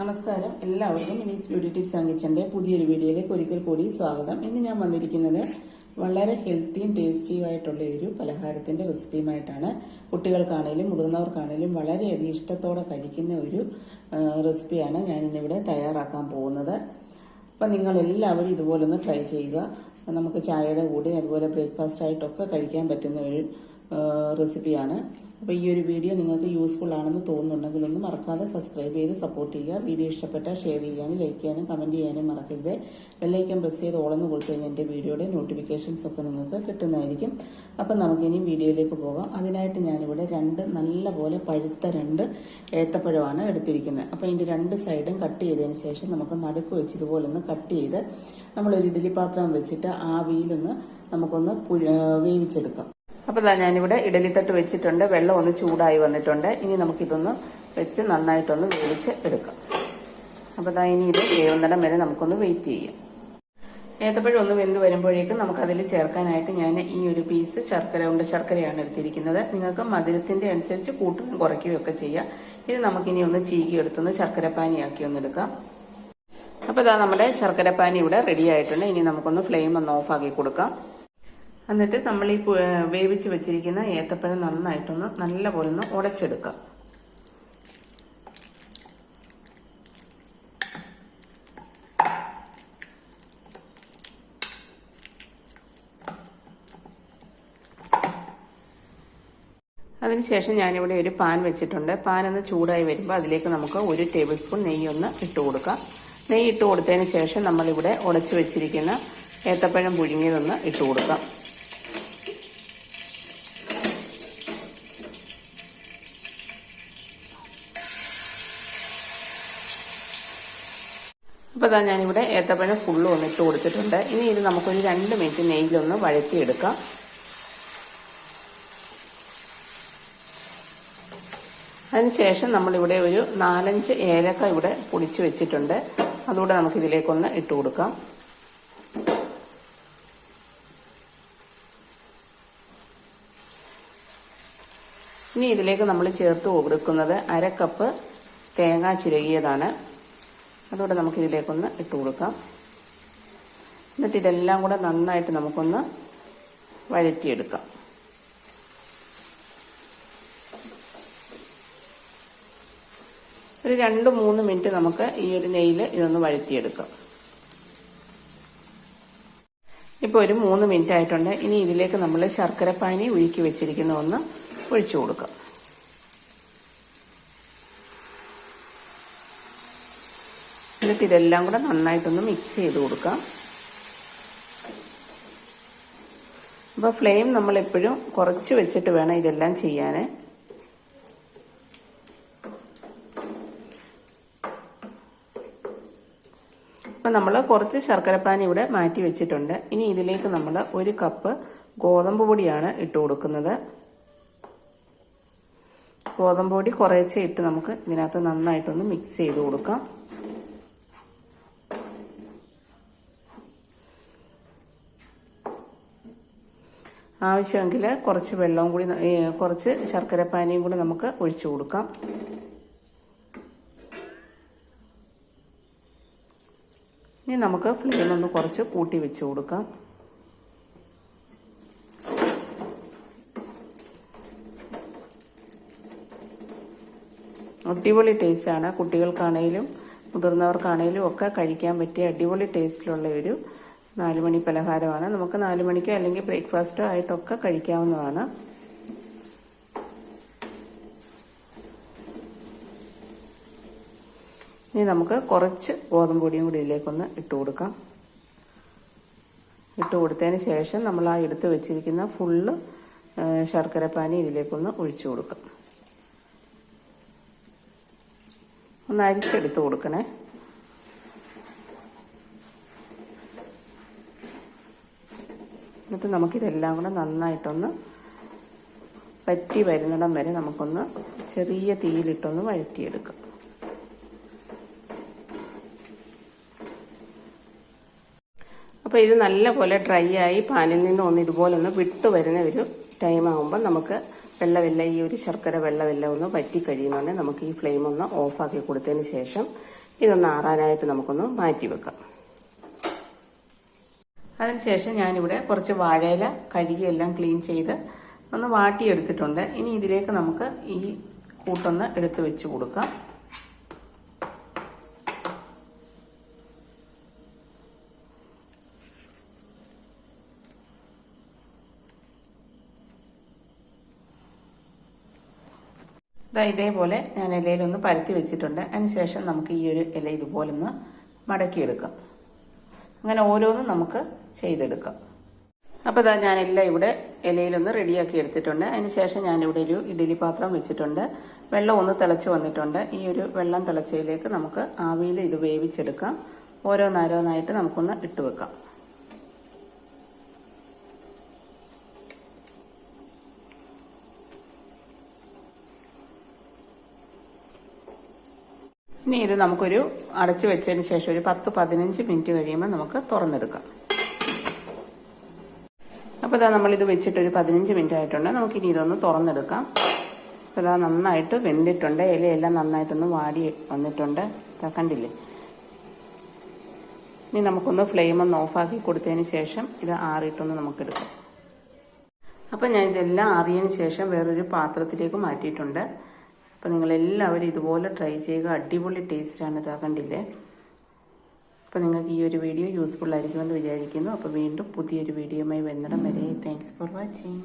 നമസ്കാരം. എല്ലാവർക്കും Mini's beauty tips and കിച്ചന്റെ പുതിയൊരു വീഡിയോയിലേക്ക് ഒരിക്കൽ കൂടി സ്വാഗതം. ഇന്ന് ഞാൻ വന്നിരിക്കുന്നത് വളരെ ഹെൽത്തിയും ടേസ്റ്റിയും ആയിട്ടുള്ള ഒരു പലഹാരത്തിന്റെ റെസിപ്പിയുമായിട്ടാണ്. കുട്ടികൾക്കാണേലും മുതിർന്നവർക്കാണേലും വളരെയധികം ഇഷ്ടത്തോടെ കഴിക്കുന്ന ഒരു റെസിപ്പിയാണ് ഞാൻ ഇന്നിവിടെ തയ്യാറാക്കാൻ പോകുന്നത്. അപ്പം നിങ്ങളെല്ലാവരും ഇതുപോലൊന്ന് ട്രൈ ചെയ്യുക. നമുക്ക് ചായയുടെ കൂടെ അതുപോലെ ബ്രേക്ക്ഫാസ്റ്റ് ആയിട്ടൊക്കെ കഴിക്കാൻ പറ്റുന്ന ഒരു റെസിപ്പിയാണ്. അപ്പോൾ ഈ ഒരു വീഡിയോ നിങ്ങൾക്ക് യൂസ്ഫുൾ ആണെന്ന് തോന്നുന്നുണ്ടെങ്കിൽ ഒന്ന് മറക്കാതെ സബ്സ്ക്രൈബ് ചെയ്ത് സപ്പോർട്ട് ചെയ്യുക. വീഡിയോ ഇഷ്ടപ്പെട്ടാൽ ഷെയർ ചെയ്യാനും ലൈക്ക് ചെയ്യാനും കമന്റ് ചെയ്യാനും മറക്കരുത്. ബെല്ലൈക്കൻ പ്രസ് ചെയ്ത് ഓളെന്ന് കൊടുത്തു കഴിഞ്ഞാൽ എന്റെ വീഡിയോയുടെ നോട്ടിഫിക്കേഷൻസ് ഒക്കെ നിങ്ങൾക്ക് കിട്ടുന്നതായിരിക്കും. അപ്പം നമുക്കിനി വീഡിയോയിലേക്ക് പോകാം. അതിനായിട്ട് ഞാനിവിടെ രണ്ട് നല്ലപോലെ പഴുത്ത രണ്ട് ഏത്തപ്പഴമാണ് എടുത്തിരിക്കുന്നത്. അപ്പോൾ ഇതിന്റെ രണ്ട് സൈഡും കട്ട് ചെയ്തതിന് ശേഷം നമുക്ക് നടുക്ക് വെച്ച് ഇതുപോലെ ഒന്ന് കട്ട് ചെയ്ത് നമ്മളൊരു ഇഡ്ഡലി പാത്രം വെച്ചിട്ട് ആവിയിലൊന്ന് നമുക്കൊന്ന് വേവിച്ചെടുക്കാം. അപ്പോൾ ഞാനിവിടെ ഇഡലിത്തട്ട് വെച്ചിട്ടുണ്ട്. വെള്ളം ഒന്ന് ചൂടായി വന്നിട്ടുണ്ട്. ഇനി നമുക്കിതൊന്ന് വെച്ച് നന്നായിട്ടൊന്ന് വേവിച്ച് എടുക്കാം. അപ്പോൾ ദാ ഇനി ഇത് വേവുന്നിടം വരെ നമുക്കൊന്ന് വെയിറ്റ് ചെയ്യാം. ഏത്തപ്പഴം ഒന്ന് വെന്ത് വരുമ്പോഴേക്കും നമുക്കതിൽ ചേർക്കാനായിട്ട് ഞാൻ ഈ ഒരു പീസ് ശർക്കര ഉണ്ട് ശർക്കരയാണ് എടുത്തിരിക്കുന്നത്. നിങ്ങൾക്ക് മധുരത്തിന്റെ അനുസരിച്ച് കൂട്ടുകയും കുറയ്ക്കുകയും ഒക്കെ ചെയ്യാം. ഇത് നമുക്കിനി ഒന്ന് ചീകി എടുത്തൊന്ന് ശർക്കര പാനിയാക്കി ഒന്ന് എടുക്കാം. അപ്പോൾ ഇതാ നമ്മുടെ ശർക്കര പാനി ഇവിടെ റെഡി ആയിട്ടുണ്ട്. ഇനി നമുക്കൊന്ന് ഫ്ലെയിം ഒന്ന് ഓഫ് ആക്കി കൊടുക്കാം. എന്നിട്ട് നമ്മൾ ഈ വേവിച്ച് വെച്ചിരിക്കുന്ന ഏത്തപ്പഴം നന്നായിട്ടൊന്ന് നല്ല പോലെ ഒന്ന് ഉടച്ചെടുക്കാം. അതിനുശേഷം ഞാനിവിടെ ഒരു പാൻ വെച്ചിട്ടുണ്ട്. പാൻ ഒന്ന് ചൂടായി വരുമ്പോൾ അതിലേക്ക് നമുക്ക് ഒരു ടേബിൾ സ്പൂൺ നെയ്യ് ഒന്ന് ഇട്ട് കൊടുക്കാം. നെയ്യ് ഇട്ട് കൊടുത്തതിന് ശേഷം നമ്മളിവിടെ ഉടച്ചു വെച്ചിരിക്കുന്ന ഏത്തപ്പഴം പുഴുങ്ങിയതൊന്ന് ഇട്ട് കൊടുക്കാം. അപ്പോൾ അതാ ഞാനിവിടെ ഏത്തപ്പഴം ഫുള്ളും ഒന്ന് ഇട്ട് കൊടുത്തിട്ടുണ്ട്. ഇനി ഇത് നമുക്കൊരു രണ്ട് മിനിറ്റ് നെയ്യിലൊന്ന് വഴറ്റിയെടുക്കാം. അതിനുശേഷം നമ്മളിവിടെ ഒരു നാലഞ്ച് ഏലക്ക ഇവിടെ പൊടിച്ച് വെച്ചിട്ടുണ്ട്. അതുകൂടെ നമുക്കിതിലേക്കൊന്ന് ഇട്ട് കൊടുക്കാം. ഇനി ഇതിലേക്ക് നമ്മൾ ചേർത്ത് കൊടുക്കുന്നത് അര കപ്പ് തേങ്ങ ചിരകിയതാണ്. അതുകൂടെ നമുക്ക് ഇതിലേക്കൊന്ന് ഇട്ട് കൊടുക്കാം. എന്നിട്ട് ഇതെല്ലാം കൂടെ നന്നായിട്ട് നമുക്കൊന്ന് വഴറ്റിയെടുക്കാം. ഒരു രണ്ട് മൂന്ന് മിനിറ്റ് നമുക്ക് ഈ ഒരു നെയ്യിൽ ഇതൊന്ന് വഴറ്റിയെടുക്കാം. ഇപ്പോൾ ഒരു മൂന്ന് മിനിറ്റ് ആയിട്ടുണ്ട് ഇനി ഇതിലേക്ക് നമ്മൾ ശർക്കര പാനി ഉരുക്കി വെച്ചിരിക്കുന്ന ഒന്ന് ഒഴിച്ചു കൊടുക്കാം. എന്നിട്ട് ഇതെല്ലാം കൂടെ നന്നായിട്ടൊന്ന് മിക്സ് ചെയ്ത് കൊടുക്കാം. അപ്പോൾ ഫ്ലെയിം നമ്മൾ എപ്പോഴും കുറച്ച് വെച്ചിട്ട് വേണം ഇതെല്ലാം ചെയ്യാൻ. അപ്പം നമ്മൾ കുറച്ച് ശർക്കരപ്പാനി ഇവിടെ മാറ്റി വെച്ചിട്ടുണ്ട്. ഇനി ഇതിലേക്ക് നമ്മൾ ഒരു കപ്പ് ഗോതമ്പ് പൊടിയാണ് ഇട്ട് കൊടുക്കുന്നത്. ഗോതമ്പ് പൊടി കുറേശ്ശെ ഇട്ട് നമുക്ക് ഇതിനകത്ത് നന്നായിട്ടൊന്ന് മിക്സ് ചെയ്ത് കൊടുക്കാം. ആവശ്യമെങ്കിൽ കുറച്ച് വെള്ളവും കൂടി കുറച്ച് ശർക്കര കുറച്ച് ശർക്കരപ്പാനിയും കൂടി നമുക്ക് ഒഴിച്ചു കൊടുക്കാം. ഇനി നമുക്ക് ഫ്ലെയിം ഒന്ന് കുറച്ച് കൂട്ടി വെച്ച് കൊടുക്കാം. അടിപൊളി ടേസ്റ്റാണ് കുട്ടികൾക്കാണേലും മുതിർന്നവർക്കാണേലും ഒക്കെ കഴിക്കാൻ പറ്റിയ അടിപൊളി ടേസ്റ്റിലുള്ള ഒരു നാലുമണി പലഹാരമാണ്. നമുക്ക് നാല് മണിക്കോ അല്ലെങ്കിൽ ബ്രേക്ക്ഫാസ്റ്റോ ആയിട്ടൊക്കെ കഴിക്കാവുന്നതാണ്. ഇനി നമുക്ക് കുറച്ച് ഗോതമ്പ് പൊടിയും കൂടി ഇതിലേക്കൊന്ന് ഇട്ട് കൊടുക്കാം. ഇട്ട് കൊടുത്തതിന് ശേഷം നമ്മൾ ആ എടുത്ത് വെച്ചിരിക്കുന്ന ഫുള്ള് ശർക്കര പാനി ഇതിലേക്കൊന്ന് ഒഴിച്ചു കൊടുക്കാം. ഒന്ന് അരിച്ചെടുത്ത് കൊടുക്കണേ. എന്നിട്ട് നമുക്കിതെല്ലാം കൂടെ നന്നായിട്ടൊന്ന് പറ്റി വരുന്നിടം വരെ നമുക്കൊന്ന് ചെറിയ തീയിലിട്ടൊന്ന് വഴറ്റിയെടുക്കാം. അപ്പോൾ ഇത് നല്ലപോലെ ഡ്രൈ ആയി പാനിൽ നിന്ന് ഒന്ന് ഇതുപോലെ ഒന്ന് വിട്ടു വരുന്ന ഒരു ടൈം ആകുമ്പോൾ നമുക്ക് വെള്ളമെല്ലാം ഈ ഒരു ശർക്കര വെള്ളമെല്ലാം ഒന്ന് വറ്റി കഴിയുന്നുണ്ട് നമുക്ക് ഈ ഫ്ലെയിം ഒന്ന് ഓഫാക്കി കൊടുത്തതിന് ശേഷം ഇതൊന്ന് ആറാനായിട്ട് നമുക്കൊന്ന് മാറ്റി വെക്കാം. അതിനുശേഷം ഞാനിവിടെ കുറച്ച് വാഴയില കഴുകി എല്ലാം ക്ലീൻ ചെയ്ത് ഒന്ന് വാട്ടിയെടുത്തിട്ടുണ്ട്. ഇനി ഇതിലേക്ക് നമുക്ക് ഈ കൂട്ടൊന്ന് എടുത്ത് വെച്ച് കൊടുക്കാം. ഇതാ ഇതേപോലെ ഞാൻ ഇലയിലൊന്ന് പരത്തി വെച്ചിട്ടുണ്ട്. അതിനുശേഷം നമുക്ക് ഈ ഒരു ഇല ഇതുപോലൊന്ന് മടക്കിയെടുക്കാം. അങ്ങനെ ഓരോന്നും നമുക്ക് ചെയ്തെടുക്കാം. അപ്പോൾ ഇതാ ഞാനെല്ലാം ഇവിടെ ഇലയിലൊന്ന് റെഡിയാക്കി എടുത്തിട്ടുണ്ട്. അതിന് ശേഷം ഞാനിവിടെ ഒരു ഇഡ്ഡലി പാത്രം വെച്ചിട്ടുണ്ട്. വെള്ളം ഒന്ന് തിളച്ച് വന്നിട്ടുണ്ട്. ഈ ഒരു വെള്ളം തിളച്ചയിലേക്ക് നമുക്ക് ആവിയിൽ ഇത് വേവിച്ചെടുക്കാം. ഓരോന്നാരോന്നായിട്ട് നമുക്കൊന്ന് ഇട്ട് വെക്കാം. ഇനി ഇത് നമുക്കൊരു അടച്ചു വെച്ചതിന് ശേഷം ഒരു പത്ത് പതിനഞ്ച് മിനിറ്റ് കഴിയുമ്പോൾ നമുക്ക് തുറന്നെടുക്കാം. അപ്പോൾ ഇതാ നമ്മളിത് വെച്ചിട്ട് ഒരു പതിനഞ്ച് മിനിറ്റ് ആയിട്ടുണ്ട്. നമുക്കിനി ഇതൊന്ന് തുറന്നെടുക്കാം. അപ്പോൾ ഇതാ നന്നായിട്ട് വെന്തിട്ടുണ്ട്. ഇലയെല്ലാം നന്നായിട്ടൊന്ന് വാടി വന്നിട്ടുണ്ട്. കണ്ടില്ലേ? ഇനി നമുക്കൊന്ന് ഫ്ലെയിം ഒന്ന് ഓഫാക്കി കൊടുത്തതിന് ശേഷം ഇത് ആറിയിട്ടൊന്ന് നമുക്കെടുക്കാം. അപ്പം ഞാൻ ഇതെല്ലാം ആറിയതിന് ശേഷം വേറൊരു പാത്രത്തിലേക്ക് മാറ്റിയിട്ടുണ്ട്. അപ്പം നിങ്ങളെല്ലാവരും ഇതുപോലെ ട്രൈ ചെയ്യുക. അടിപൊളി ടേസ്റ്റാണ് ഇതാ കണ്ടില്ലേ? അപ്പോൾ നിങ്ങൾക്ക് ഈ ഒരു വീഡിയോ യൂസ്ഫുൾ ആയിരിക്കുമെന്ന് വിചാരിക്കുന്നു. അപ്പോൾ വീണ്ടും പുതിയൊരു വീഡിയോയുമായി വന്നിടം. വരെ താങ്ക്സ് ഫോർ വാച്ചിങ്